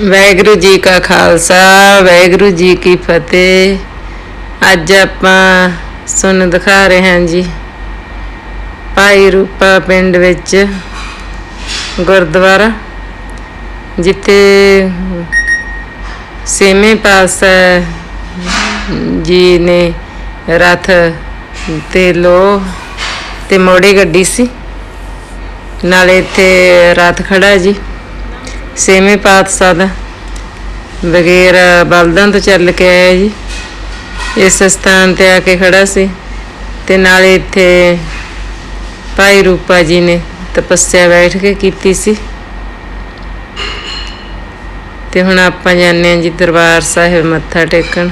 ਵਾਹਿਗੁਰੂ ਜੀ ਕਾ ਖਾਲਸਾ, ਵਾਹਿਗੁਰੂ ਜੀ ਕੀ ਫਤਿਹ। ਅੱਜ ਆਪਾਂ ਸੁਣ ਦਿਖਾ ਰਹੇ ਹਾਂ ਜੀ, ਭਾਈ ਰੂਪਾ ਪਿੰਡ ਵਿੱਚ ਗੁਰਦੁਆਰਾ, ਜਿੱਥੇ ਛੇਵੇਂ ਪਾਤਸ਼ਾਹ ਜੀ ਨੇ ਰਥ ਤੇ ਲੋ ਤੇ ਮੋੜੀ ਗੱਡੀ ਸੀ। ਨਾਲੇ ਇੱਥੇ ਰਥ ਖੜਾ ਜੀ। ਛੇਵੇਂ ਪਾਤਸ਼ਾਹ ਦਾ ਬਗੈਰ ਬਲਦਾਂ ਤੋਂ ਚੱਲ ਕੇ ਆਇਆ ਜੀ। ਇਸ ਸਥਾਨ ਤੇ ਆ ਕੇ ਖੜਾ ਸੀ ਤੇ ਨਾਲੇ ਇੱਥੇ ਭਾਈ ਰੂਪਾ ਜੀ ਨੇ ਤਪੱਸਿਆ ਬੈਠ ਕੇ ਕੀਤੀ ਸੀ। ਤੇ ਹੁਣ ਆਪਾਂ ਜਾਂਦੇ ਹਾਂ ਜੀ ਦਰਬਾਰ ਸਾਹਿਬ ਮੱਥਾ ਟੇਕਣ।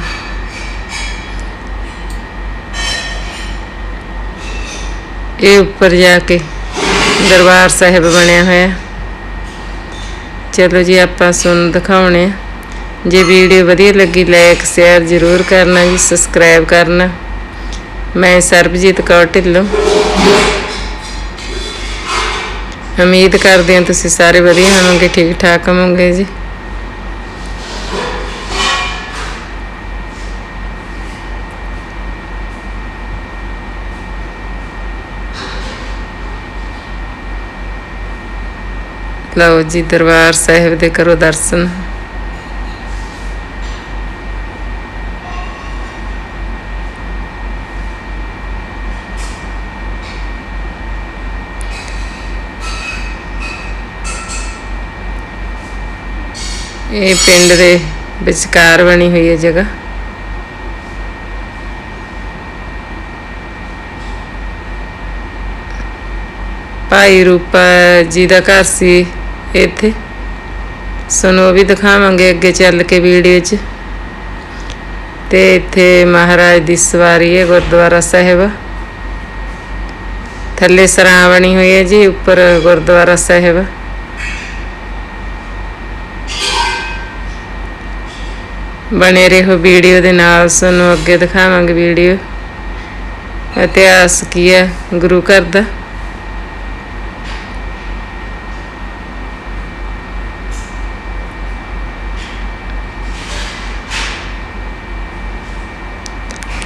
ਇਹ ਉੱਪਰ ਜਾ ਕੇ ਦਰਬਾਰ ਸਾਹਿਬ ਬਣਿਆ ਹੋਇਆ। ਚਲੋ ਜੀ ਆਪਾਂ ਸੁਣ ਦਿਖਾਉਣੇ ਆ। ਜੇ ਵੀਡੀਓ ਵਧੀਆ ਲੱਗੀ ਲਾਈਕ ਸ਼ੇਅਰ ਜ਼ਰੂਰ ਕਰਨਾ ਜੀ ਸਬਸਕ੍ਰਾਈਬ ਕਰਨਾ। ਮੈਂ ਸਰਬਜੀਤ ਕੌਰ ਢਿੱਲੋਂ। ਉਮੀਦ ਕਰਦੇ ਹਾਂ ਤੁਸੀਂ ਸਾਰੇ ਵਧੀਆ ਹੋਵੋਗੇ ਠੀਕ ਠਾਕ ਹੋਵੋਗੇ ਜੀ। ਲਓ ਜੀ ਦਰਬਾਰ ਸਾਹਿਬ ਦੇ ਕਰੋ ਦਰਸ਼ਨ। ਇਹ ਪਿੰਡ ਦੇ ਵਿਚਕਾਰ ਬਣੀ ਹੋਈ ਹੈ ਜਗ੍ਹਾ। ਭਾਈ ਰੂਪਾ ਜੀ ਦਾ ਘਰ ਸੀ। ਇੱਥੇ। ਸਾਨੂੰ ਉਹ ਵੀ ਦਿਖਾਵਾਂਗੇ ਅੱਗੇ ਚੱਲ ਕੇ ਵੀਡੀਓ 'ਚ। ਤੇ ਇੱਥੇ ਮਹਾਰਾਜ ਦੀ ਸਵਾਰੀ ਹੈ, ਗੁਰਦੁਆਰਾ ਸਾਹਿਬ। ਥੱਲੇ ਸਰਾਂ ਬਣੀ ਹੋਈ ਹੈ ਜੀ, ਉੱਪਰ ਗੁਰਦੁਆਰਾ ਸਾਹਿਬ। ਬਣੇ ਰਹੋ ਵੀਡੀਓ ਦੇ ਨਾਲ ਸਾਨੂੰ ਅੱਗੇ ਦਿਖਾਵਾਂਗੇ ਵੀਡੀਓ। ਇਤਿਹਾਸ ਕੀ ਹੈ, ਗੁਰੂ ਘਰ ਦਾ।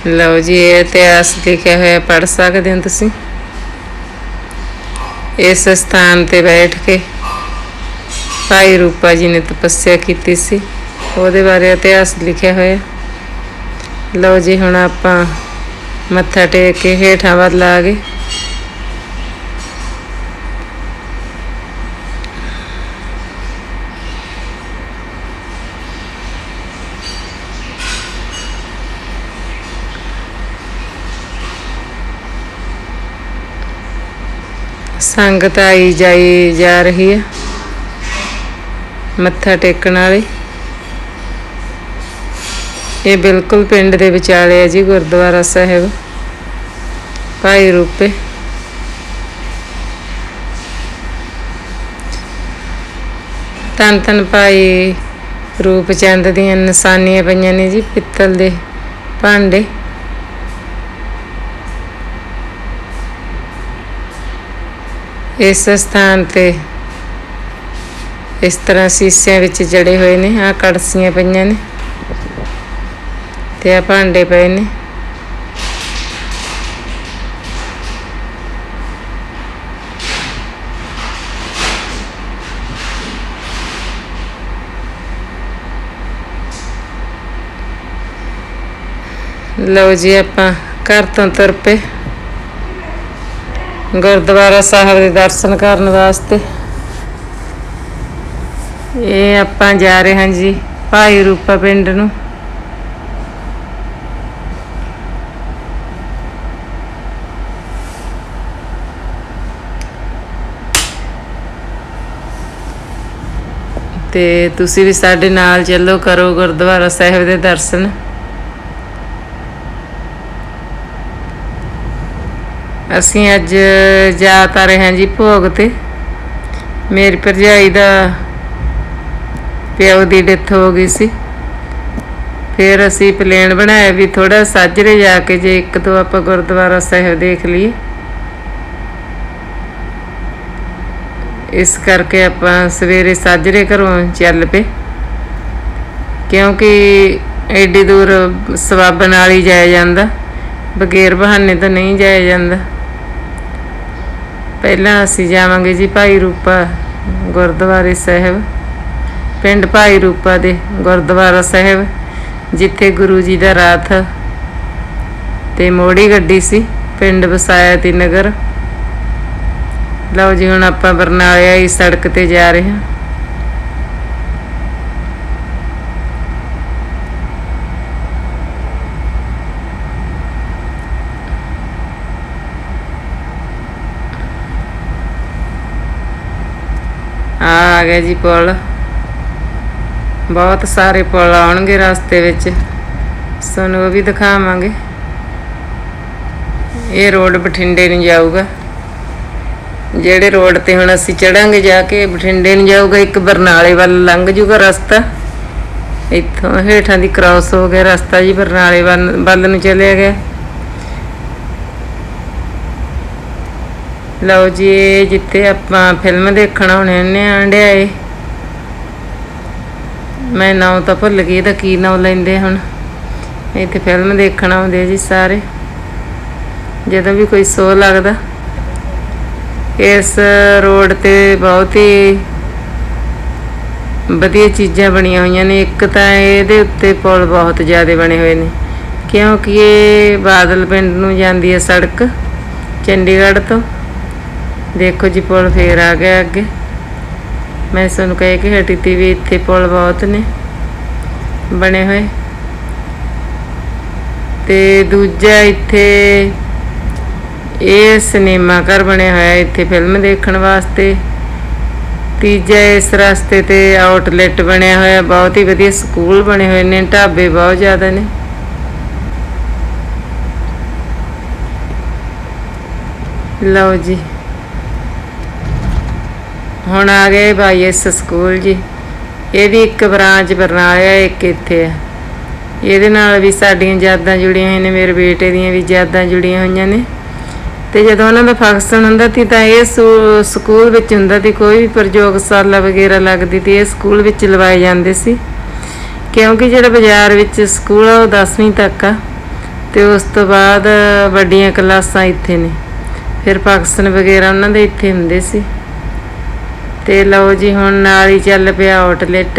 ਲਓ ਜੀ, ਇਹ ਇਤਿਹਾਸ ਲਿਖਿਆ ਹੋਇਆ ਪੜ ਸਕਦੇ ਹੋ ਤੁਸੀਂ? ਇਸ ਸਥਾਨ ਤੇ ਬੈਠ ਕੇ ਭਾਈ ਰੂਪਾ ਜੀ ਨੇ ਤਪੱਸਿਆ ਕੀਤੀ ਸੀ। ਉਹਦੇ ਬਾਰੇ ਇਤਿਹਾਸ ਲਿਖਿਆ ਹੋਇਆ। ਲਓ ਜੀ, ਹੁਣ ਆਪਾਂ ਮੱਥਾ ਟੇਕ ਕੇ ਹੇਠਾਂ ਵੱਲ ਲਾ ਗਏ। ਸੰਗਤ ਆਈ ਜਾਈ ਜਾ ਰਹੀ ਹੈ। ਮੱਥਾ ਟੇਕਣ ਵਾਲੇ। ਇਹ ਬਿਲਕੁਲ ਪਿੰਡ ਦੇ ਵਿਚਾਲੇ ਹੈ ਜੀ, ਗੁਰਦੁਆਰਾ ਸਾਹਿਬ। ਭਾਈ ਰੂਪੇ। ਤਨ ਤਨ ਭਾਈ ਰੂਪ ਚੰਦ ਦੀਆਂ ਨਿਸ਼ਾਨੀਆਂ ਪਈਆਂ ਨੇ ਜੀ, ਪਿੱਤਲ ਦੇ ਭਾਂਡੇ। ਇਸ ਸਥਾਨ ਤੇ ਇਸ ਤਰ੍ਹਾਂ ਸੀਸਿਆਂ ਵਿੱਚ ਜੜੇ ਹੋਏ ਨੇ ਆ ਕੜਸੀਆਂ ਪਈਆਂ ਨੇ ਤੇ ਆ ਭਾਂਡੇ ਪਏ ਨੇ। ਲਓ ਜੀ ਆਪਾਂ ਘਰ ਤੋਂ ਤੁਰ ਪਏ। ਗੁਰਦੁਆਰਾ ਸਾਹਿਬ ਦੇ ਦਰਸ਼ਨ ਕਰਨ ਵਾਸਤੇ। ਇਹ ਆਪਾਂ ਜਾ ਰਹੇ ਹਾਂ ਜੀ ਭਾਈ ਰੂਪਾ ਪਿੰਡ ਨੂੰ। ਤੇ ਤੁਸੀਂ ਵੀ ਸਾਡੇ ਨਾਲ ਚੱਲੋ, ਕਰੋ ਗੁਰਦੁਆਰਾ ਸਾਹਿਬ ਦੇ ਦਰਸ਼ਨ। ਅਸੀਂ ਅੱਜ ਜਾ ਤਾਂ ਰਹੇ ਹਾਂ ਜੀ ਭੋਗ ਤੇ। ਮੇਰੀ ਭਰਜਾਈ ਦਾ ਪਿਓ ਦੀ ਡੈਥ ਹੋ ਗਈ ਸੀ। ਫਿਰ ਅਸੀਂ ਪਲਾਨ ਬਣਾਇਆ ਵੀ ਥੋੜਾ ਸਾਜਰੇ ਜਾ ਕੇ ਜੇ ਇੱਕ ਦੋ ਆਪਾਂ ਗੁਰਦੁਆਰਾ ਸਾਹਿਬ ਦੇਖ ਲਈਏ। ਇਸ ਕਰਕੇ ਆਪਾਂ ਸਵੇਰੇ ਸਾਜਰੇ ਘਰੋਂ ਚੱਲ ਪਏ। ਕਿਉਂਕਿ ਐਡੀ ਦੂਰ ਸਬੱਬ ਵਾਲੀ ਜਾਇਆ ਜਾਂਦਾ। ਬਗੈਰ ਬਹਾਨੇ ਤੋਂ ਨਹੀਂ ਜਾਇਆ ਜਾਂਦਾ। ਪਹਿਲਾਂ ਅਸੀਂ ਜਾਵਾਂਗੇ ਜੀ ਭਾਈ ਰੂਪਾ ਗੁਰਦੁਆਰੇ ਸਾਹਿਬ, ਪਿੰਡ ਭਾਈ ਰੂਪਾ ਦੇ ਗੁਰਦੁਆਰਾ ਸਾਹਿਬ, ਜਿੱਥੇ ਗੁਰੂ ਜੀ ਦਾ ਰਾਤ ਤੇ ਮੋੜੀ ਗੱਡੀ ਸੀ, ਪਿੰਡ ਵਸਾਇਆ ਤੀ ਨਗਰ। ਲਓ ਜੀ, ਹੁਣ ਆਪਾਂ ਬਰਨਾਲੇ ਵਾਲੀ ਸੜਕ ਤੇ ਜਾ ਰਹੇ ਹਾਂ। ਆ ਗਿਆ ਜੀ ਪੁਲ। ਬਹੁਤ ਸਾਰੇ ਪੁਲ ਆਉਣਗੇ ਰਸਤੇ ਵਿੱਚ। ਤੁਹਾਨੂੰ ਉਹ ਵੀ ਦਿਖਾਵਾਂਗੇ। ਇਹ ਰੋਡ ਬਠਿੰਡੇ ਨੂੰ ਜਾਊਗਾ। ਜਿਹੜੇ ਰੋਡ ਤੇ ਹੁਣ ਅਸੀਂ ਚੜਾਂਗੇ ਜਾ ਕੇ ਬਠਿੰਡੇ ਨੂੰ ਜਾਊਗਾ। ਇੱਕ ਬਰਨਾਲੇ ਵੱਲ ਲੰਘ ਜੂਗਾ ਰਸਤਾ। ਇੱਥੋਂ ਹੇਠਾਂ ਦੀ ਕ੍ਰਾਸ ਹੋ ਗਿਆ ਰਸਤਾ ਜੀ, ਬਰਨਾਲੇ ਵੱਲ ਵੱਲ ਨੂੰ ਚਲਿਆ ਗਿਆ। ਲਓ ਜੀ, ਇਹ ਜਿੱਥੇ ਆਪਾਂ ਫਿਲਮ ਦੇਖਣ ਆਉਣੇ ਹੁੰਨੇ ਆ ਡਿਆਏ ਮੈਂ ਨਾਮ ਤਾਂ ਭੁੱਲ ਗਈ, ਇਹਦਾ ਕੀ ਨਾਮ ਲੈਂਦੇ ਹੁਣ? ਇੱਥੇ ਫਿਲਮ ਦੇਖਣ ਆਉਂਦੇ ਜੀ ਸਾਰੇ। ਜਦੋਂ ਵੀ ਕੋਈ ਸੋ ਲੱਗਦਾ। ਇਸ ਰੋਡ ਤੇ ਬਹੁਤ ਹੀ ਵਧੀਆ ਚੀਜ਼ਾਂ ਬਣੀਆਂ ਹੋਈਆਂ ਨੇ। ਇੱਕ ਤਾਂ ਇਹਦੇ ਉੱਤੇ ਪੁਲ ਬਹੁਤ ਜ਼ਿਆਦਾ ਬਣੇ ਹੋਏ ਨੇ। ਕਿਉਂਕਿ ਇਹ ਬਾਦਲ ਪਿੰਡ ਨੂੰ ਜਾਂਦੀ ਹੈ ਸੜਕ, ਚੰਡੀਗੜ੍ਹ ਤੋਂ। ਦੇਖੋ ਜੀ, ਪੁਲ ਫੇਰ ਆ ਗਿਆ ਅੱਗੇ। ਮੈਂ ਤੁਹਾਨੂੰ ਕਹਿ ਕੇ ਹਟੀ ਤੀ ਵੀ ਇੱਥੇ ਪੁਲ ਬਹੁਤ ਨੇ, ਬਣੇ ਹੋਏ। ਤੇ ਦੂਜਾ ਇੱਥੇ ਇਹ ਸਿਨੇਮਾ ਘਰ ਬਣਿਆ ਹੋਇਆ, ਇੱਥੇ ਫਿਲਮ ਦੇਖਣ ਵਾਸਤੇ। ਤੀਜਾ ਇਸ ਰਸਤੇ ਤੇ ਆਊਟਲੈਟ ਬਣਿਆ ਹੋਇਆ, ਬਹੁਤ ਹੀ ਵਧੀਆ ਸਕੂਲ ਬਣੇ ਹੋਏ ਨੇ, ਢਾਬੇ ਬਹੁਤ ਜ਼ਿਆਦਾ ਨੇ। ਲਓ ਜੀ। ਹੁਣ ਆ ਗਏ ਬਾਈਐਸ ਸਕੂਲ ਜੀ। ਇਹ ਵੀ ਇੱਕ ਬ੍ਰਾਂਚ ਬਰਨਾਲੇ ਆ, ਇੱਕ ਇੱਥੇ ਆ। ਇਹਦੇ ਨਾਲ ਵੀ ਸਾਡੀਆਂ ਯਾਦਾਂ ਜੁੜੀਆਂ ਹੋਈਆਂ ਨੇ, ਮੇਰੇ ਬੇਟੇ ਦੀਆਂ ਵੀ ਯਾਦਾਂ ਜੁੜੀਆਂ ਹੋਈਆਂ ਨੇ। ਤੇ ਜਦੋਂ ਉਹਨਾਂ ਦਾ ਫੰਕਸ਼ਨ ਹੁੰਦਾ ਸੀ ਤਾਂ ਇਹ ਸਕੂ- ਸਕੂਲ ਵਿੱਚ ਹੁੰਦਾ ਸੀ, ਕੋਈ ਵੀ ਪ੍ਰਯੋਗਸ਼ਾਲਾ ਵਗੈਰਾ ਲੱਗਦੀ ਸੀ, ਇਹ ਸਕੂਲ ਵਿੱਚ ਲਵਾਏ ਜਾਂਦੇ ਸੀ। ਕਿਉਂਕਿ ਜਿਹੜਾ ਬਾਜ਼ਾਰ ਵਿੱਚ ਸਕੂਲ ਆ, ਉਹ 10ਵੀਂ ਤੱਕ ਆ। ਤੇ ਉਸ ਤੋਂ ਬਾਅਦ ਵੱਡੀਆਂ ਕਲਾਸਾਂ ਇੱਥੇ ਨੇ। ਫਿਰ ਫੰਕਸ਼ਨ ਵਗੈਰਾ ਉਹਨਾਂ ਦੇ ਇੱਥੇ ਹੁੰਦੇ ਸੀ। ਤੇ ਲਓ ਜੀ, ਹੁਣ ਨਾਲ ਹੀ ਚੱਲ ਪਿਆ ਆਊਟਲੈਟ,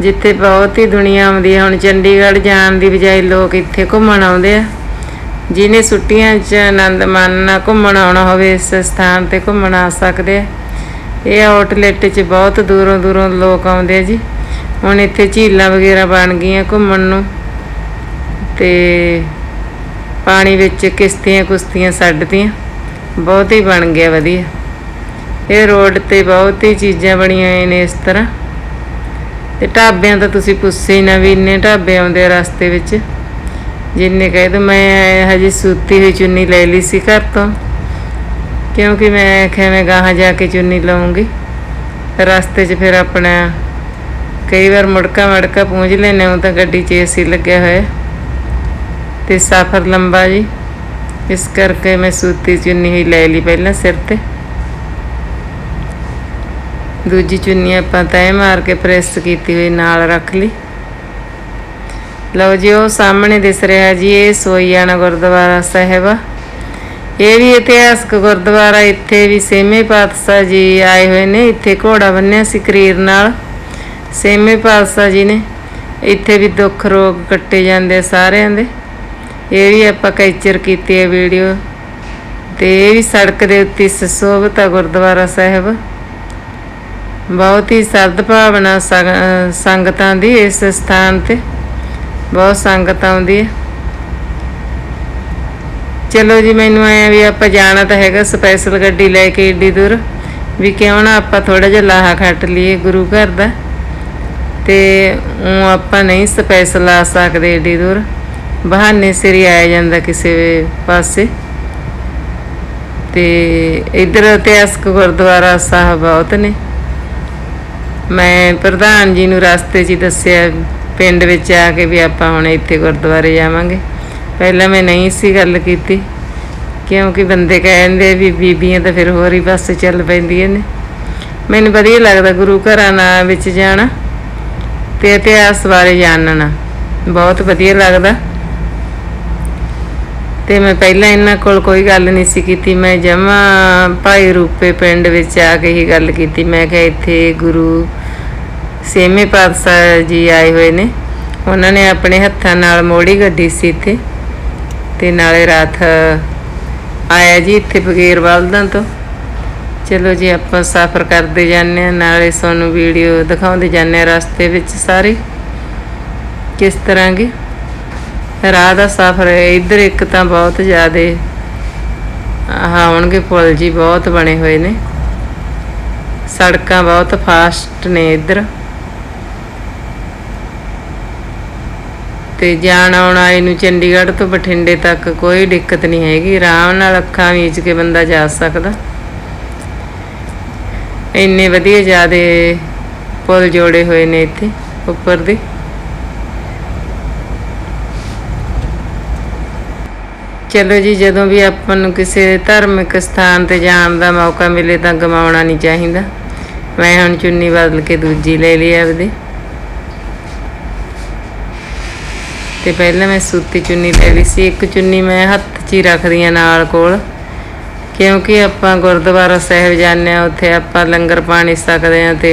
ਜਿੱਥੇ ਬਹੁਤ ਹੀ ਦੁਨੀਆ ਆਉਂਦੀ ਹੈ। ਹੁਣ ਚੰਡੀਗੜ੍ਹ ਜਾਣ ਦੀ ਬਜਾਏ ਲੋਕ ਇੱਥੇ ਘੁੰਮਣ ਆਉਂਦੇ ਆ। ਜਿਹਨੇ ਛੁੱਟੀਆਂ 'ਚ ਆਨੰਦ ਮਾਣਨਾ, ਘੁੰਮਣ ਆਉਣਾ ਹੋਵੇ, ਇਸ ਸਥਾਨ ਤੇ ਘੁੰਮਣ ਆ ਸਕਦੇ ਆ। ਇਹ ਆਊਟਲੈਟ 'ਚ ਬਹੁਤ ਦੂਰੋਂ ਦੂਰੋਂ ਲੋਕ ਆਉਂਦੇ ਆ ਜੀ। ਹੁਣ ਇੱਥੇ ਝੀਲਾਂ ਵਗੈਰਾ ਬਣ ਗਈਆਂ ਘੁੰਮਣ ਨੂੰ। ਤੇ ਪਾਣੀ ਵਿੱਚ ਕਿਸ਼ਤੀਆਂ ਕੁਸ਼ਤੀਆਂ ਛੱਡਦੀਆਂ ਬਹੁਤ ਹੀ ਬਣ ਗਿਆ, ਵਧੀਆ। ਇਹ ਰੋਡ ਤੇ ਬਹੁਤ ਹੀ ਚੀਜ਼ਾਂ ਬਣੀਆਂ ਹੋਈਆਂ ਨੇ ਇਸ ਤਰ੍ਹਾਂ। ਤੇ ਢਾਬਿਆਂ ਤਾਂ ਤੁਸੀਂ ਪੁੱਛੇ ਹੀ ਨਾ ਵੀ ਇੰਨੇ ਢਾਬੇ ਆਉਂਦੇ ਆ ਰਸਤੇ ਵਿੱਚ। ਜਿੰਨੇ ਕਹੇ ਤਾਂ ਮੈਂ ਹਜੇ ਸੂਤੀ ਹੋਈ ਚੁੰਨੀ ਲੈ ਲਈ ਸੀ ਘਰ ਤੋਂ। ਕਿਉਂਕਿ ਮੈਂ ਆਖਿਆ ਮੈਂ ਗਾਹਾਂ ਜਾ ਕੇ ਚੁੰਨੀ ਲਾਉਂਗੀ ਰਸਤੇ 'ਚ ਫਿਰ ਆਪਣਾ ਕਈ ਵਾਰ ਮੁੜਕਾ ਮੜਕਾ ਪਹੁੰਚ ਲੈਨੇ ਹਾਂ ਤਾਂ ਗੱਡੀ 'ਚ ਏਸੀ ਲੱਗਿਆ ਹੋਇਆ। ਤੇ ਸਫ਼ਰ ਲੰਬਾ ਜੀ। ਇਸ ਕਰਕੇ ਮੈਂ ਸੂਤੀ ਚੁੰਨੀ ਹੀ ਲੈ ਲਈ ਪਹਿਲਾਂ ਸਿਰ ਤੇ। ਦੂਜੀ ਚੁੰਨੀ ਆਪਾਂ ਤੈਅ ਮਾਰ ਕੇ ਪ੍ਰੈਸ ਕੀਤੀ ਹੋਈ ਨਾਲ ਰੱਖ ਲਈ। ਲਓ ਜੀ, ਉਹ ਸਾਹਮਣੇ ਦਿਸ ਰਿਹਾ ਜੀ, ਇਹ ਸੋਈਆਣਾ ਗੁਰਦੁਆਰਾ ਸਾਹਿਬ ਆ। ਇਹ ਵੀ ਇਤਿਹਾਸਕ ਗੁਰਦੁਆਰਾ, ਇੱਥੇ ਵੀ ਸੇਮੇ ਪਾਤਸ਼ਾਹ ਜੀ ਆਏ ਹੋਏ ਨੇ, ਇੱਥੇ ਘੋੜਾ ਬੰਨਿਆ ਸੀ ਕਰੀਰ ਨਾਲ। ਸੇਮੇ ਪਾਤਸ਼ਾਹ ਜੀ ਨੇ, ਇੱਥੇ ਵੀ ਦੁੱਖ ਰੋਗ ਕੱਟੇ ਜਾਂਦੇ ਸਾਰਿਆਂ ਦੇ। ਇਹ ਵੀ ਆਪਾਂ ਕੈਚਰ ਕੀਤੀ ਹੈ ਵੀਡੀਓ। ਤੇ ਇਹ ਵੀ ਸੜਕ ਦੇ ਉੱਤੇ ਸਸੋਭਤ ਗੁਰਦੁਆਰਾ ਸਾਹਿਬ ਬਹੁਤ ਹੀ ਸਰਦ ਭਾਵਨਾ ਸੰਗਤਾਂ ਦੀ ਇਸ ਸਥਾਨ ਤੇ। ਬਹੁਤ ਸੰਗਤ ਆਉਂਦੀ ਹੈ। ਚਲੋ ਜੀ, ਮੈਨੂੰ ਆਇਆ ਵੀ ਆਪਾਂ ਜਾਣਾ ਤਾਂ ਹੈਗਾ ਸਪੈਸ਼ਲ ਗੱਡੀ ਲੈ ਕੇ ਏਡੀ ਦੂਰ। ਵੀ ਕਿਉਂ ਨਾ ਆਪਾਂ ਥੋੜਾ ਜਿਹਾ ਲਾਹਾ ਖੱਟ ਲਈਏ ਗੁਰੂ ਘਰ ਦਾ। ਤੇ ਉਹ ਆਪਾਂ ਨਹੀਂ ਸਪੈਸ਼ਲ ਆ ਸਕਦੇ ਏਡੀ ਦੂਰ। ਬਹਾਨੇ ਸਿਰ ਆਇਆ ਜਾਂਦਾ ਕਿਸੇ ਪਾਸੇ। ਤੇ ਇਧਰ ਇਤਿਹਾਸਕ ਗੁਰਦੁਆਰਾ ਸਾਹਿਬ ਬਹੁਤ ਨੇ। ਮੈਂ ਪ੍ਰਧਾਨ ਜੀ ਨੂੰ ਰਸਤੇ 'ਚ ਹੀ ਦੱਸਿਆ ਪਿੰਡ ਵਿੱਚ ਆ ਕੇ ਵੀ ਆਪਾਂ ਹੁਣ ਇੱਥੇ ਗੁਰਦੁਆਰੇ ਜਾਵਾਂਗੇ। ਪਹਿਲਾਂ ਮੈਂ ਨਹੀਂ ਸੀ ਗੱਲ ਕੀਤੀ, ਕਿਉਂਕਿ ਬੰਦੇ ਕਹਿੰਦੇ ਵੀ ਬੀਬੀਆਂ ਤਾਂ ਫਿਰ ਹੋਰ ਹੀ ਪਾਸੇ ਚੱਲ ਪੈਂਦੀਆਂ ਨੇ। ਮੈਨੂੰ ਵਧੀਆ ਲੱਗਦਾ ਗੁਰੂ ਘਰਾਂ ਨਾਲ ਵਿੱਚ ਜਾਣਾ ਤੇ ਇਤਿਹਾਸ ਬਾਰੇ ਜਾਣਨਾ ਬਹੁਤ ਵਧੀਆ ਲੱਗਦਾ। ਤੇ ਮੈਂ ਪਹਿਲਾਂ ਇਹਨਾਂ ਕੋਲ ਕੋਈ ਗੱਲ ਨਹੀਂ ਸੀ ਕੀਤੀ, ਮੈਂ ਜਮਾ ਭਾਈ ਰੂਪੇ ਪਿੰਡ ਵਿੱਚ ਆ ਕੇ ਹੀ ਗੱਲ ਕੀਤੀ। ਮੈਂ ਕਿਹਾ ਇੱਥੇ ਗੁਰੂ ਸੇਮੇ ਪਾਤਸ਼ਾਹ ਜੀ ਆਏ ਹੋਏ ਨੇ। ਉਹਨਾਂ ਨੇ ਆਪਣੇ ਹੱਥਾਂ ਨਾਲ ਮੋੜੀ ਗੱਡੀ ਸੀ ਇੱਥੇ। ਤੇ ਨਾਲੇ ਰਾਤ ਆਇਆ ਜੀ ਇੱਥੇ ਬਗੇਰਵਾਲਦਾਂ ਤੋਂ। ਚਲੋ ਜੀ, ਆਪਾਂ ਸਫ਼ਰ ਕਰਦੇ ਜਾਂਦੇ ਹਾਂ। ਨਾਲੇ ਤੁਹਾਨੂੰ ਵੀਡੀਓ ਦਿਖਾਉਂਦੇ ਜਾਂਦੇ ਹਾਂ ਰਸਤੇ ਵਿੱਚ ਸਾਰੇ। ਕਿਸ ਤਰ੍ਹਾਂ ਦੀ ਰਾਹ ਦਾ ਸਫ਼ਰ ਇੱਧਰ ਇੱਕ ਤਾਂ ਬਹੁਤ ਜ਼ਿਆਦੇ, ਆਹ ਆਉਣਗੇ ਪੁਲ ਜੀ ਬਹੁਤ ਬਣੇ ਹੋਏ ਨੇ। ਸੜਕਾਂ ਬਹੁਤ ਫਾਸਟ ਨੇ ਇੱਧਰ। ਤੇ ਜਾਣ ਆਉਣ ਵਾਲੇ ਨੂੰ ਚੰਡੀਗੜ੍ਹ ਤੋਂ ਬਠਿੰਡੇ ਤੱਕ ਕੋਈ ਦਿੱਕਤ ਨਹੀਂ ਹੈਗੀ, ਆਰਾਮ ਨਾਲ ਅੱਖਾਂ ਮੀਚ ਕੇ ਬੰਦਾ ਜਾ ਸਕਦਾ। ਇੰਨੇ ਵਧੀਆ ਜਿਆਦੇ ਪੁਲ ਜੋੜੇ ਹੋਏ ਨੇ ਇੱਥੇ, ਉੱਪਰ ਦੇ। ਚਲੋ ਜੀ, ਜਦੋਂ ਵੀ ਆਪਾਂ ਨੂੰ ਕਿਸੇ ਧਾਰਮਿਕ ਸਥਾਨ ਤੇ ਜਾਣ ਦਾ ਮੌਕਾ ਮਿਲੇ ਤਾਂ ਗਮਾਉਣਾ ਨਹੀਂ ਚਾਹੀਦਾ। ਮੈਂ ਹੁਣ ਚੁੰਨੀ ਬਦਲ ਕੇ ਦੂਜੀ ਲੈ ਲਈ ਆਪਦੀ। ਤੇ ਪਹਿਲਾਂ ਮੈਂ ਸੂਤੀ ਚੁੰਨੀ ਲੈ ਲਈ ਸੀ। ਇੱਕ ਚੁੰਨੀ ਮੈਂ ਹੱਥ 'ਚ ਹੀ ਰੱਖਦੀ ਆ ਨਾਲ ਕੋਲ। ਕਿਉਂਕਿ ਆਪਾਂ ਗੁਰਦੁਆਰਾ ਸਾਹਿਬ ਜਾਂਦੇ ਆ ਉੱਥੇ ਆਪਾਂ ਲੰਗਰ ਪਾਣੀ ਸਕਦੇ ਆ ਤੇ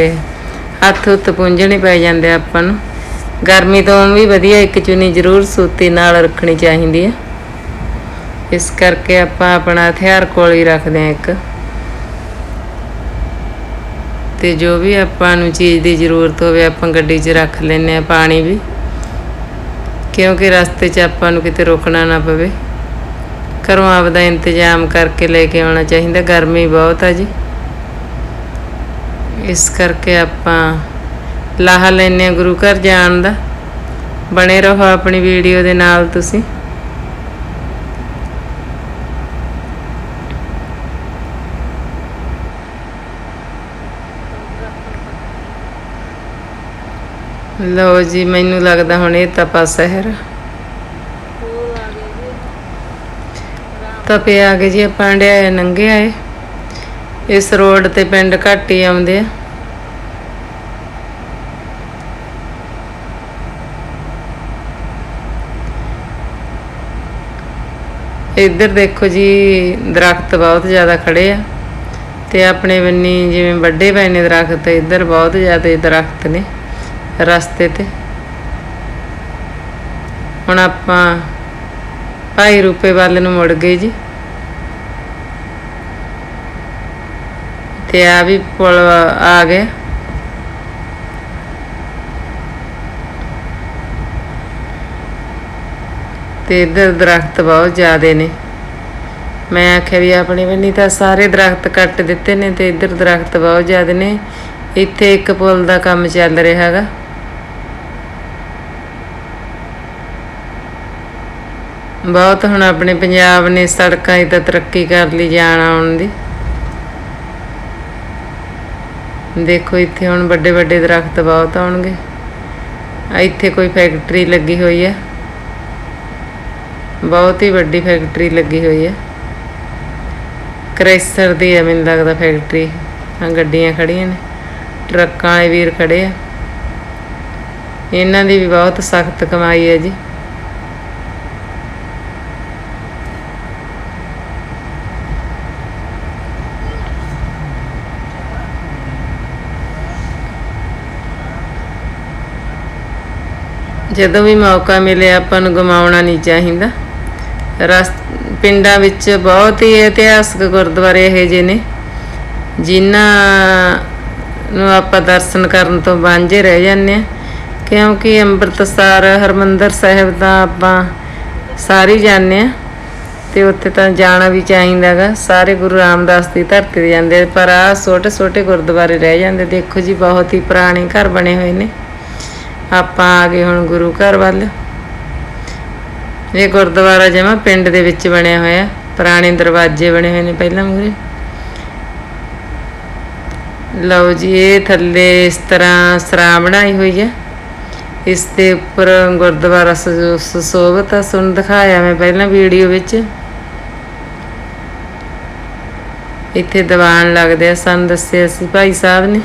ਹੱਥ ਉੱਤ ਪੁੰਝਣੇ ਪੈ ਜਾਂਦੇ ਆਪਾਂ ਨੂੰ। ਗਰਮੀ ਤੋਂ ਵੀ ਵਧੀਆ ਇੱਕ ਚੁੰਨੀ ਜ਼ਰੂਰ ਸੂਤੀ ਨਾਲ ਰੱਖਣੀ ਚਾਹੀਦੀ ਹੈ ਇਸ ਕਰਕੇ ਆਪਾਂ ਆਪਣਾ ਹਥਿਆਰ ਕੋਲ ਹੀ ਰੱਖਦੇ ਆ ਇੱਕ। ਤੇ ਜੋ ਵੀ ਆਪਾਂ ਨੂੰ ਚੀਜ਼ ਦੀ ਜ਼ਰੂਰਤ ਹੋਵੇ ਆਪਾਂ ਗੱਡੀ 'ਚ ਰੱਖ ਲੈਨੇ ਆ ਪਾਣੀ ਵੀ। ਕਿਉਂਕਿ ਰਸਤੇ 'ਚ ਆਪਾਂ ਨੂੰ ਕਿਤੇ ਰੁਕਣਾ ਨਾ ਪਵੇ। ਘਰੋਂ ਆਪਦਾ ਇੰਤਜ਼ਾਮ ਕਰਕੇ ਲੈ ਕੇ ਆਉਣਾ ਚਾਹੀਦਾ। ਗਰਮੀ ਬਹੁਤ ਆ ਜੀ। ਇਸ ਕਰਕੇ ਆਪਾਂ ਲਾਹਾ ਲੈਨੇ ਆ ਗੁਰੂ ਘਰ ਜਾਣ ਦਾ। ਬਣੇ ਰਹੋ ਆਪਣੀ ਵੀਡੀਓ ਦੇ ਨਾਲ ਤੁਸੀਂ। ਲਓ ਜੀ, ਮੈਨੂੰ ਲੱਗਦਾ ਹੁਣ ਇਹ ਤਪਾ ਸ਼ਹਿਰ ਤਪੇ ਆ ਗਏ ਜੀ, ਆਪਾਂ ਡਿਆ ਨੰਗੇ ਆਏ। ਇਸ ਰੋਡ ਤੇ ਪਿੰਡ ਘੱਟ ਹੀ ਆਉਂਦੇ ਆ। ਇੱਧਰ ਦੇਖੋ ਜੀ, ਦਰਖਤ ਬਹੁਤ ਜ਼ਿਆਦਾ ਖੜੇ ਆ ਤੇ ਆਪਣੇ ਬੰਨੀ ਜਿਵੇਂ ਵੱਡੇ ਪਏ ਨੇ ਦਰਖਤ, ਇੱਧਰ ਬਹੁਤ ਜ਼ਿਆਦਾ ਦਰਖਤ ਨੇ। ਰਸਤੇ ਤੇ। ਹੁਣ ਆਪਾਂ ਭਾਈ ਰੂਪੇ ਵੱਲ ਨੂੰ ਮੁੜ ਗਏ ਜੀ। ਤੇ ਆ ਵੀ ਪੁਲ ਆ ਗਿਆ ਤੇ ਇੱਧਰ ਦਰਖਤ ਬਹੁਤ ਜ਼ਿਆਦੇ ਨੇ। ਮੈਂ ਆਖਿਆ ਵੀ ਆਪਣੇ ਬੰਨੀ ਤਾਂ ਸਾਰੇ ਦਰਖਤ ਕੱਟ ਦਿੱਤੇ ਨੇ ਤੇ ਇੱਧਰ ਦਰਖਤ ਬਹੁਤ ਜ਼ਿਆਦੇ ਨੇ। ਇੱਥੇ ਇੱਕ ਪੁਲ ਦਾ ਕੰਮ ਚੱਲ ਰਿਹਾ ਹੈਗਾ। ਬਹੁਤ ਹੁਣ ਆਪਣੇ ਪੰਜਾਬ ਨੇ ਸੜਕਾਂ ਦੀ ਤਾਂ ਤਰੱਕੀ ਕਰ ਲਈ ਜਾਣ ਆਉਣ ਦੀ। ਦੇਖੋ ਇੱਥੇ ਹੁਣ ਵੱਡੇ ਵੱਡੇ ਦਰਖਤ ਬਹੁਤ ਆਉਣਗੇ। ਇੱਥੇ ਕੋਈ ਫੈਕਟਰੀ ਲੱਗੀ ਹੋਈ ਹੈ ਬਹੁਤ ਹੀ ਵੱਡੀ ਫੈਕਟਰੀ ਲੱਗੀ ਹੋਈ ਹੈ ਕ੍ਰੈਸਰ ਦੀ ਹੈ ਮੈਨੂੰ ਲੱਗਦਾ ਫੈਕਟਰੀ। ਆ ਗੱਡੀਆਂ ਖੜੀਆਂ ਨੇ। ਟਰੱਕਾਂ ਵਾਲੇ ਵੀਰ ਖੜੇ ਆ। ਇਹਨਾਂ ਦੀ ਵੀ ਬਹੁਤ ਸਖਤ ਕਮਾਈ ਹੈ ਜੀ। ਜਦੋਂ ਵੀ ਮੌਕਾ ਮਿਲੇ ਆਪਾਂ ਨੂੰ ਗਵਾਉਣਾ ਨਹੀਂ ਚਾਹੀਦਾ। ਰਸ, ਪਿੰਡਾਂ ਵਿੱਚ ਬਹੁਤ ਹੀ ਇਤਿਹਾਸਕ ਗੁਰਦੁਆਰੇ ਇਹੋ ਜਿਹੇ ਨੇ, ਜਿਨ੍ਹਾਂ ਨੂੰ ਆਪਾਂ ਦਰਸ਼ਨ ਕਰਨ ਤੋਂ ਵਾਂਝੇ ਰਹਿ ਜਾਂਦੇ ਆ ਕਿਉਂਕਿ ਅੰਮ੍ਰਿਤਸਰ, ਹਰਮੰਦਰ ਸਾਹਿਬ ਤਾਂ ਆਪਾਂ ਸਾਰੇ ਜਾਂਦੇ ਆ ਤੇ ਉੱਥੇ ਤਾਂ ਜਾਣਾ ਵੀ ਚਾਹੀਦਾਗਾ ਸਾਰੇ ਗੁਰੂ ਰਾਮਦਾਸ ਦੀ ਧਰਤੀ ਤੇ ਜਾਂਦੇ ਪਰ ਆ ਛੋਟੇ ਛੋਟੇ ਗੁਰਦੁਆਰੇ ਰਹਿ ਜਾਂਦੇ। ਦੇਖੋ ਜੀ, ਬਹੁਤ ਹੀ ਪੁਰਾਣੇ ਘਰ ਬਣੇ ਹੋਏ ਨੇ। ਆਪਾਂ ਆ ਗਏ ਹੁਣ ਗੁਰੂ ਘਰ ਵੱਲ। ਇਹ ਗੁਰਦੁਆਰਾ ਜਮਾ ਪਿੰਡ ਦੇ ਵਿੱਚ ਬਣਿਆ ਹੋਇਆ, ਪੁਰਾਣੇ ਦਰਵਾਜ਼ੇ ਬਣੇ ਹੋਏ ਨੇ ਪਹਿਲਾਂ ਮੂਰੇ ਲਓ ਜੀ, ਇਹ ਥੱਲੇ ਇਸ ਤਰ੍ਹਾਂ ਸਰਾਂ ਬਣਾਈ ਹੋਈ ਹੈ। ਇਸ ਦੇ ਉੱਪਰ ਗੁਰਦੁਆਰਾ ਸਜੋ- ਸੁਸ਼ੋਭਿਤ ਆ ਸੁਣ ਦਿਖਾਇਆ ਮੈਂ ਪਹਿਲਾਂ ਵੀਡੀਓ ਵਿੱਚ। ਇੱਥੇ ਦੀਵਾਨ ਲੱਗਦੇ ਆ, ਸਾਨੂੰ ਦੱਸਿਆ ਸੀ ਭਾਈ ਸਾਹਿਬ ਨੇ।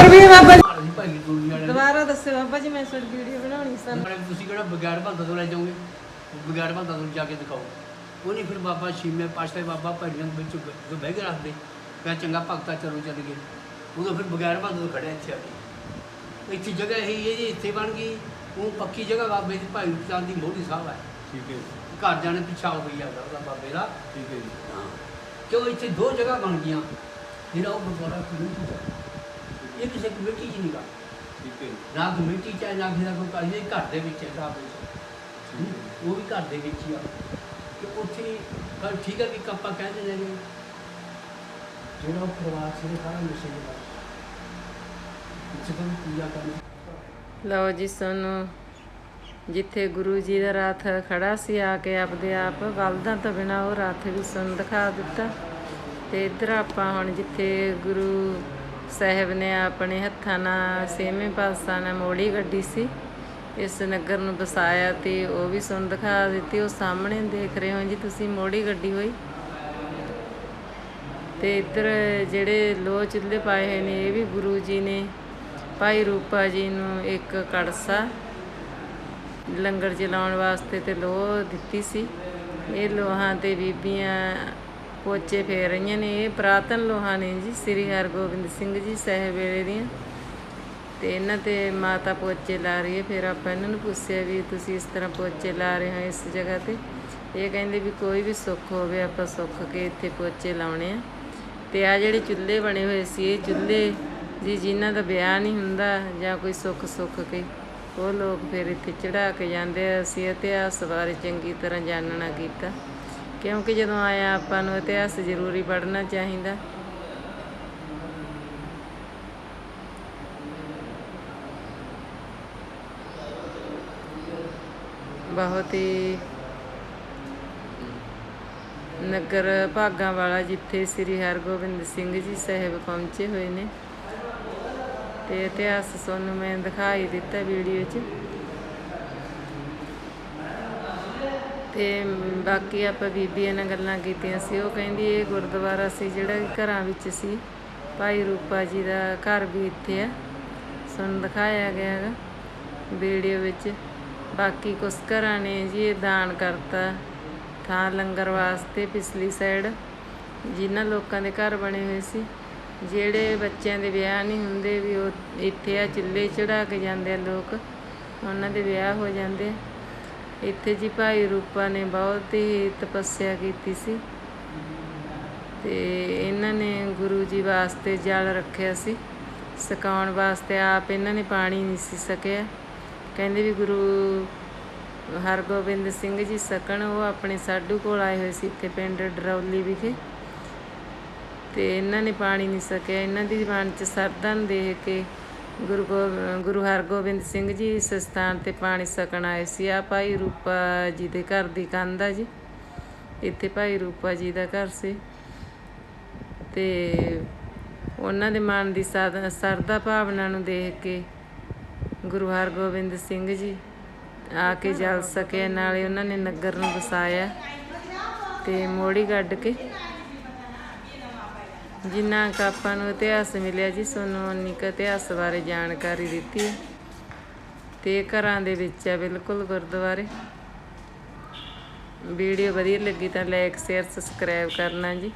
ਉੱਪਰ ਵੀ ਹੈ ਬਾਬਾ ਜੀ ਭਾਈ ਵਾਲੇ ਦੁਬਾਰਾ ਦੱਸੋ ਬਾਬਾ ਜੀ ਮੈਂ ਤੁਹਾਡੀ ਵੀਡੀਓ ਬਣਾਉਣੀ ਸਨ। ਨਾਲੇ ਤੁਸੀਂ ਕਿਹੜਾ ਬਗੈਰ ਬੰਦਾ ਤੋਂ ਲੈ ਜਾਓਗੇ? ਬਗੈਰ ਬੰਦਾ ਤੋਂ ਜਾ ਕੇ ਦਿਖਾਓ। ਉਹਨੇ ਫਿਰ ਬਾਬਾ ਛੀਮੇ ਪਾਸ਼ਾ ਬਾਬਾ ਦੇ ਵਿੱਚ ਬ- ਬਹਿ ਕੇ ਰੱਖਦੇ। ਕਹਿੰਦਾ ਚੰਗਾ ਭਗਤਾ ਚਲੋ ਚੱਲ ਗਏ। ਉਦੋਂ ਫਿਰ ਬਗੈਰ ਬੰਦਾ ਤੋਂ ਖੜਿਆ ਇੱਥੇ ਆ ਕੇ। ਇੱਥੇ ਜਗ੍ਹਾ ਇਹ ਇਹ ਜੀ ਇੱਥੇ ਬਣ ਗਈ। ਉਹ ਪੱਕੀ ਜਗ੍ਹਾ ਬਾਬੇ ਦੀ ਭਾਈ ਚੰਦ ਦੀ ਮੋਹਰੀ ਸਾਹਿਬ ਹੈ ਠੀਕ ਹੈ ਜੀ, ਘਰ ਜਾਣੇ ਪਿਛਾਲ ਹੋਈ ਆਦਾ ਉਹਦਾ ਬਾਬੇ ਦਾ। ਠੀਕ ਹੈ ਜੀ। ਹਾਂ। ਕਿਉਂ ਇੱਥੇ ਦੋ ਜਗ੍ਹਾ ਬਣ ਗਈਆਂ। ਜਿਹੜਾ ਉਹ ਗੁਰਦੁਆਰਾ ਕਮੇਟੀ ਦਾ ਇਹ ਕਿਸੇ ਕਮੇਟੀ 'ਚ ਨਹੀਂ ਗਾ ਠੀਕ ਹੈ ਜੀ, ਨਾ ਕਮੇਟੀ ਚ ਹੈ, ਨਾ ਕਿਸੇ ਦਾ ਕੋਈ ਕਾਜ ਇਹ ਘਰ ਦੇ ਵਿੱਚ ਹੈ ਸਾਹਿਬ ਠੀਕ ਹੈ। ਉਹ ਵੀ ਘਰ ਦੇ ਵਿੱਚ ਹੀ ਆ। ਕਿ ਉੱਥੇ ਪਰ ਠੀਕ ਹੈ ਵੀ ਆਪਾਂ ਕਹਿੰਦੇ ਨੇ ਵੀ ਜਿਹੜਾ ਉਹ ਪਰਿਵਾਰ ਸੀ ਸਾਰਾ ਮਿਸੇ ਦੇ ਬਾਰੇ ਇੱਥੇ ਤਾਂ ਪੂਜਾ ਕਰਨੀ। ਲਓ ਜੀ ਸਾਨੂੰ ਜਿੱਥੇ ਗੁਰੂ ਜੀ ਦਾ ਰਥ ਖੜਾ ਸੀ ਆ ਕੇ ਆਪਦੇ ਆਪ ਬਲਦਾਂ ਤੋਂ ਬਿਨਾ ਉਹ ਰਥ ਵੀ ਸਾਨੂੰ ਦਿਖਾ ਦਿੱਤਾ। ਤੇ ਇੱਧਰ ਆਪਾਂ ਹੁਣ ਜਿੱਥੇ ਗੁਰੂ ਸਾਹਿਬ ਨੇ ਆਪਣੇ ਹੱਥਾਂ ਨਾਲ ਸੇਵੇਂ ਪਾਤਸ਼ਾਹ ਨਾਲ ਮੋੜੀ ਗੱਡੀ ਸੀ। ਇਸ ਨਗਰ ਨੂੰ ਵਸਾਇਆ ਤੇ ਉਹ ਵੀ ਸਾਨੂੰ ਦਿਖਾ ਦਿੱਤੀ, ਉਹ ਸਾਹਮਣੇ ਦੇਖ ਰਹੇ ਹੋ ਜੀ ਤੁਸੀਂ ਮੋੜੀ ਗੱਡੀ ਹੋਈ। ਤੇ ਇੱਧਰ ਜਿਹੜੇ ਲੋਹ ਚੁੱਲ੍ਹੇ ਪਾਏ ਹੋਏ ਨੇ, ਇਹ ਵੀ ਗੁਰੂ ਜੀ ਨੇ। ਭਾਈ ਰੂਪਾ ਜੀ ਨੂੰ ਇੱਕ ਕੜਸਾ ਲੰਗਰ ਚਲਾਉਣ ਵਾਸਤੇ ਤੇ ਲੋਹ ਦਿੱਤੀ ਸੀ। ਇਹ ਲੋਹਾਂ ਤੇ ਬੀਬੀਆਂ ਪੋਚੇ ਫੇਰ ਰਹੀਆਂ ਨੇ ਇਹ ਪ੍ਰਾਤਨ ਲੋਹਾਂ ਨੇ ਜੀ, ਸ੍ਰੀ ਹਰਗੋਬਿੰਦ ਸਿੰਘ ਜੀ ਸਾਹਿਬ ਵੇਲੇ ਦੀਆਂ। ਤੇ ਇਹਨਾਂ ਤੇ ਮਾਤਾ ਪੋਚੇ ਲਾ ਰਹੀ ਹੈ, ਫਿਰ ਆਪਾਂ ਇਹਨਾਂ ਨੂੰ ਪੁੱਛਿਆ ਵੀ ਤੁਸੀਂ ਇਸ ਤਰ੍ਹਾਂ ਪੋਚੇ ਲਾ ਰਹੇ ਹੋ ਇਸ ਜਗ੍ਹਾ ਤੇ? ਇਹ ਕਹਿੰਦੇ ਵੀ ਕੋਈ ਵੀ ਸੁੱਖ ਹੋਵੇ, ਆਪਾਂ ਸੁੱਖ ਕੇ ਇੱਥੇ ਪੋਚੇ ਲਾਉਣੇ ਆ। ਤੇ ਆ ਜਿਹੜੇ ਚੁੱਲ੍ਹੇ ਬਣੇ ਹੋਏ ਸੀ, ਇਹ ਚੁੱਲ੍ਹੇ ਜੀ ਜਿਨ੍ਹਾਂ ਦਾ ਵਿਆਹ ਨਹੀਂ ਹੁੰਦਾ ਜਾਂ ਕੋਈ ਸੁੱਖ ਸੁੱਖ ਕੇ, ਉਹ ਲੋਕ ਫਿਰ ਇੱਥੇ ਚੜਾ ਕੇ ਜਾਂਦੇ ਆ। ਅਸੀਂ ਇਤਿਹਾਸ ਬਾਰੇ ਚੰਗੀ ਤਰ੍ਹਾਂ ਜਾਣਨਾ ਕੀਤਾ। ਕਿਉਂਕਿ ਜਦੋਂ ਆਇਆ ਆਪਾਂ ਨੂੰ ਇਤਿਹਾਸ ਜ਼ਰੂਰੀ ਪੜ੍ਹਨਾ ਚਾਹੀਦਾ। ਬਹੁਤ ਹੀ ਨਗਰ ਭਾਗਾਂ ਵਾਲਾ ਜਿੱਥੇ ਸ੍ਰੀ ਹਰਗੋਬਿੰਦ ਸਿੰਘ ਜੀ ਸਾਹਿਬ ਪਹੁੰਚੇ ਹੋਏ ਨੇ। ਤੇ ਇਤਿਹਾਸ ਤੁਹਾਨੂੰ ਮੈਂ ਦਿਖਾਈ ਦਿੱਤਾ ਵੀਡੀਓ 'ਚ। ਤੇ ਬਾਕੀ ਆਪਾਂ ਬੀਬੀਆਂ ਨਾਲ ਗੱਲਾਂ ਕੀਤੀਆਂ ਸੀ। ਉਹ ਕਹਿੰਦੀ ਇਹ ਗੁਰਦੁਆਰਾ ਸੀ ਜਿਹੜਾ ਕਿ ਘਰਾਂ ਵਿੱਚ ਸੀ। ਭਾਈ ਰੂਪਾ ਜੀ ਦਾ ਘਰ ਵੀ ਇੱਥੇ ਆ। ਸੁਣ ਦਿਖਾਇਆ ਗਿਆ ਹੈਗਾ ਵੀਡੀਓ ਵਿੱਚ। ਬਾਕੀ ਕੁਛ ਘਰਾਂ ਨੇ ਜੀ, ਇਹ ਦਾਨ ਕਰਤਾ ਥਾਂ ਲੰਗਰ ਵਾਸਤੇ ਪਿਛਲੀ ਸਾਈਡ ਜਿਨ੍ਹਾਂ ਲੋਕਾਂ ਦੇ ਘਰ ਬਣੇ ਹੋਏ ਸੀ। ਜਿਹੜੇ ਬੱਚਿਆਂ ਦੇ ਵਿਆਹ ਨਹੀਂ ਹੁੰਦੇ ਵੀ ਉਹ ਇੱਥੇ ਆ, ਚੁੱਲ੍ਹੇ ਚੜਾ ਕੇ ਜਾਂਦੇ ਆ ਲੋਕ। ਉਹਨਾਂ ਦੇ ਵਿਆਹ ਹੋ ਜਾਂਦੇ ਇੱਥੇ ਜੀ ਭਾਈ ਰੂਪਾ ਨੇ ਬਹੁਤ ਹੀ ਤਪੱਸਿਆ ਕੀਤੀ ਸੀ। ਤੇ ਇਹਨਾਂ ਨੇ ਗੁਰੂ ਜੀ ਵਾਸਤੇ ਜਲ ਰੱਖਿਆ ਸੀ। ਸਕਾਉਣ ਵਾਸਤੇ ਆਪ ਇਹਨਾਂ ਨੇ ਪਾਣੀ ਨਹੀਂ ਸੀ ਸਕਿਆ। ਕਹਿੰਦੇ ਵੀ ਗੁਰੂ ਹਰਗੋਬਿੰਦ ਸਿੰਘ ਜੀ ਸਕਣ, ਉਹ ਆਪਣੇ ਸਾਧੂ ਕੋਲ ਆਏ ਹੋਏ ਸੀ ਇੱਥੇ ਪਿੰਡ ਡਰੌਲੀ ਵਿਖੇ। ਤੇ ਇਹਨਾਂ ਨੇ ਪਾਣੀ ਨਹੀਂ ਸਕਿਆ। ਇਹਨਾਂ ਦੀ ਮਨ ਚ ਸਰਦਾ ਦੇਖ ਕੇ ਗੁਰੂ ਗੋ- ਗੁਰੂ ਹਰਗੋਬਿੰਦ ਸਿੰਘ ਜੀ ਇਸ ਸਥਾਨ ਤੇ ਪਾਣੀ ਸਕਣ ਆਏ ਸੀ। ਆ ਭਾਈ ਰੂਪਾ ਜੀ ਦੇ ਘਰ ਦੀ ਕੰਧ ਆ ਜੀ। ਇੱਥੇ ਭਾਈ ਰੂਪਾ ਜੀ ਦਾ ਘਰ ਸੀ। ਤੇ ਉਹਨਾਂ ਦੇ ਮਨ ਦੀ ਸਾਧ- ਸਰਦਾ ਭਾਵਨਾ ਨੂੰ ਦੇਖ ਕੇ ਗੁਰੂ ਹਰਗੋਬਿੰਦ ਸਿੰਘ ਜੀ ਆ ਕੇ ਜਲ ਸਕੇ। ਨਾਲੇ ਉਹਨਾਂ ਨੇ ਨਗਰ ਨੂੰ ਵਸਾਇਆ ਤੇ ਮੋੜੀ ਕੱਢ ਕੇ ਜਿੰਨਾ ਕੁ ਆਪਾਂ ਨੂੰ ਇਤਿਹਾਸ ਮਿਲਿਆ ਜੀ, ਸਾਨੂੰ ਉਨੀ ਕੁ ਇਤਿਹਾਸ ਬਾਰੇ ਜਾਣਕਾਰੀ ਦਿੱਤੀ ਹੈ। ਤੇ ਘਰਾਂ ਦੇ ਵਿੱਚ ਹੈ ਬਿਲਕੁਲ ਗੁਰਦੁਆਰੇ। ਵੀਡੀਓ ਵਧੀਆ ਲੱਗੀ ਤਾਂ ਲਾਈਕ ਸ਼ੇਅਰ ਸਬਸਕ੍ਰਾਈਬ ਕਰਨਾ ਜੀ।